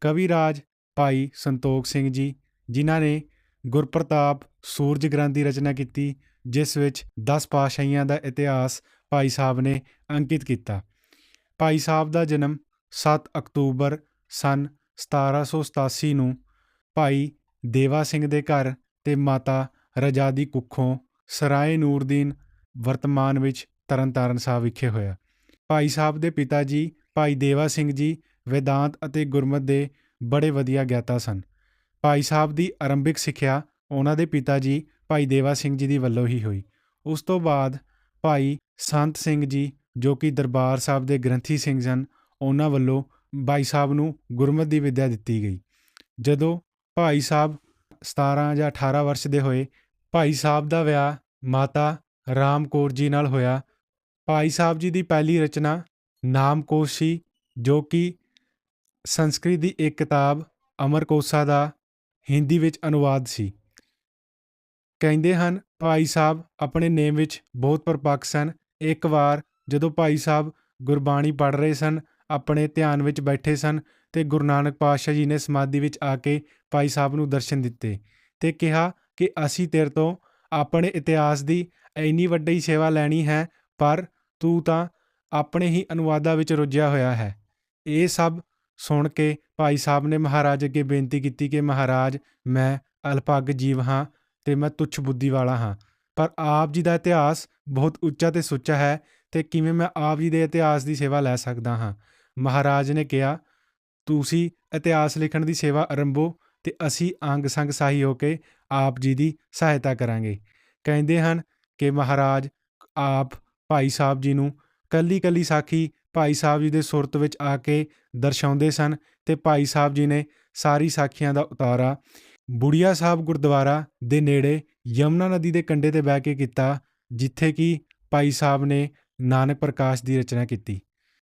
ਕਵਿਰਾਜ ਭਾਈ ਸੰਤੋਖ ਸਿੰਘ ਜੀ, ਜਿਨ੍ਹਾਂ ਨੇ ਗੁਰਪ੍ਰਤਾਪ ਸੂਰਜ ਗ੍ਰੰਥ ਦੀ ਰਚਨਾ ਕੀਤੀ, ਜਿਸ ਵਿੱਚ 10 ਪਾਤਸ਼ਾਹੀਆਂ ਦਾ ਇਤਿਹਾਸ ਭਾਈ ਸਾਹਿਬ ਨੇ ਅੰਕਿਤ ਕੀਤਾ। ਭਾਈ ਸਾਹਿਬ ਦਾ ਜਨਮ 7 ਅਕਤੂਬਰ ਸਨ 1787 ਨੂੰ ਭਾਈ ਦੇਵਾ ਸਿੰਘ ਦੇ ਘਰ ਤੇ ਮਾਤਾ ਰਜਾਦੀ ਕੁੱਖੋਂ ਸਰਾਏ ਨੂਰਦੀਨ ਵਰਤਮਾਨ ਵਿੱਚ ਤਰਨਤਾਰਨ ਸਾਹਿਬ ਵਿਖੇ ਹੋਇਆ। ਭਾਈ ਸਾਹਿਬ ਦੇ ਪਿਤਾ ਜੀ, ਭਾਈ ਦੇਵਾ ਸਿੰਘ ਜੀ ਵੇਦਾਂਤ ਅਤੇ ਗੁਰਮਤ ਦੇ ਬੜੇ ਵਧੀਆ ਗਿਆਤਾ ਸਨ। ਭਾਈ ਸਾਹਿਬ ਦੀ ਆਰੰਭਿਕ ਸਿੱਖਿਆ ਉਹਨਾਂ ਦੇ ਪਿਤਾ ਜੀ, ਭਾਈ ਦੇਵਾ ਸਿੰਘ ਜੀ ਦੀ ਵੱਲੋਂ ਹੀ ਹੋਈ। ਉਸ ਤੋਂ ਬਾਅਦ ਭਾਈ ਸੰਤ ਸਿੰਘ ਜੀ, ਜੋ ਕਿ ਦਰਬਾਰ ਸਾਹਿਬ ਦੇ ਗ੍ਰੰਥੀ ਸਿੰਘ ਸਨ, ਉਹਨਾਂ ਵੱਲੋਂ ਭਾਈ ਸਾਹਿਬ ਨੂੰ ਗੁਰਮਤ ਦੀ ਵਿੱਦਿਆ ਦਿੱਤੀ ਗਈ। ਜਦੋਂ ਭਾਈ ਸਾਹਿਬ 17 ਜਾਂ 18 ਵਰਸ਼ ਦੇ ਹੋਏ, ਭਾਈ ਸਾਹਿਬ ਦਾ ਵਿਆਹ ਮਾਤਾ ਰਾਮ ਕੌਰ ਜੀ ਨਾਲ ਹੋਇਆ। ਭਾਈ ਸਾਹਿਬ ਜੀ ਦੀ ਪਹਿਲੀ ਰਚਨਾ ਨਾਮਕੋਸ਼ ਸੀ ਜੋ ਕਿ ਸੰਸਕ੍ਰਿਤ ਦੀ ਇੱਕ ਕਿਤਾਬ ਅਮਰਕੋਸਾ ਦਾ, ਹਿੰਦੀ ਵਿੱਚ ਅਨੁਵਾਦ ਸੀ। ਕਹਿੰਦੇ ਹਨ, ਭਾਈ ਸਾਹਿਬ ਆਪਣੇ ਨੇਮ ਵਿੱਚ ਬਹੁਤ ਪਰਪੱਕ ਸਨ। ਇੱਕ ਵਾਰ ਜਦੋਂ ਭਾਈ ਸਾਹਿਬ ਗੁਰਬਾਣੀ ਪੜ੍ਹ ਰਹੇ ਸਨ, ਆਪਣੇ ਧਿਆਨ ਵਿੱਚ ਬੈਠੇ ਸਨ ਤੇ ਗੁਰੂ ਨਾਨਕ ਪਾਤਸ਼ਾਹ ਜੀ ਨੇ ਸਮਾਧੀ ਵਿੱਚ ਆ ਕੇ ਭਾਈ ਸਾਹਿਬ ਨੂੰ ਦਰਸ਼ਨ ਦਿੱਤੇ ਤੇ ਕਿਹਾ ਕਿ ਅਸੀਂ ਤੇਰੇ ਤੋਂ ਆਪਣੇ ਇਤਿਹਾਸ ਦੀ ਇੰਨੀ ਵੱਡੀ ਸੇਵਾ ਲੈਣੀ ਹੈ, ਪਰ ਤੂੰ ਤਾਂ ਆਪਣੇ ਹੀ ਅਨੁਵਾਦਾਂ ਵਿੱਚ ਰੁੱਝਿਆ ਹੋਇਆ ਹੈ। ਇਹ ਸਭ ਸੁਣ ਕੇ ਭਾਈ ਸਾਹਿਬ ਨੇ ਮਹਾਰਾਜ ਅੱਗੇ ਬੇਨਤੀ ਕੀਤੀ ਕਿ ਮਹਾਰਾਜ, ਮੈਂ ਅਲਪੱਗ ਜੀਵ ਹਾਂ ਤੇ ਮੈਂ ਤੁੱਛ ਬੁੱਧੀ ਵਾਲਾ ਹਾਂ। ਪਰ ਆਪ ਜੀ ਦਾ ਇਤਿਹਾਸ ਬਹੁਤ ਉੱਚਾ ਤੇ ਸੁੱਚਾ ਹੈ ਤੇ ਕਿਵੇਂ ਮੈਂ ਆਪ ਜੀ ਦੇ ਇਤਿਹਾਸ ਦੀ ਸੇਵਾ ਲੈ ਸਕਦਾ ਹਾਂ? ਮਹਾਰਾਜ ਨੇ ਕਿਹਾ, ਤੁਸੀਂ ਇਤਿਹਾਸ ਲਿਖਣ ਦੀ ਸੇਵਾ ਆਰੰਭੋ ਤੇ ਅਸੀਂ ਅੰਗ ਸੰਗ ਸਾਹੀ ਹੋ ਕੇ ਆਪ ਜੀ ਦੀ ਸਹਾਇਤਾ ਕਰਾਂਗੇ। ਕਹਿੰਦੇ ਹਨ ਕਿ ਮਹਾਰਾਜ ਆਪ ਭਾਈ ਸਾਹਿਬ ਜੀ ਨੂੰ ਕੱਲੀ ਕੱਲੀ ਸਾਖੀ ਭਾਈ ਸਾਹਿਬ ਜੀ ਦੇ ਸੁਰਤ ਵਿੱਚ ਆ ਕੇ ਦਰਸਾਉਂਦੇ ਸਨ ਤੇ ਭਾਈ ਸਾਹਿਬ ਜੀ ਨੇ ਸਾਰੀ ਸਾਖੀਆਂ ਦਾ ਉਤਾਰਾ, ਬੁੜੀਆ ਸਾਹਿਬ ਗੁਰਦੁਆਰਾ ਦੇ ਨੇੜੇ ਯਮਨਾ ਨਦੀ ਦੇ ਕੰਢੇ ਤੇ ਬਹਿ ਕੇ ਕੀਤਾ, ਜਿੱਥੇ ਕਿ ਭਾਈ ਸਾਹਿਬ ਨੇ ਨਾਨਕ ਪ੍ਰਕਾਸ਼ ਦੀ ਰਚਨਾ ਕੀਤੀ।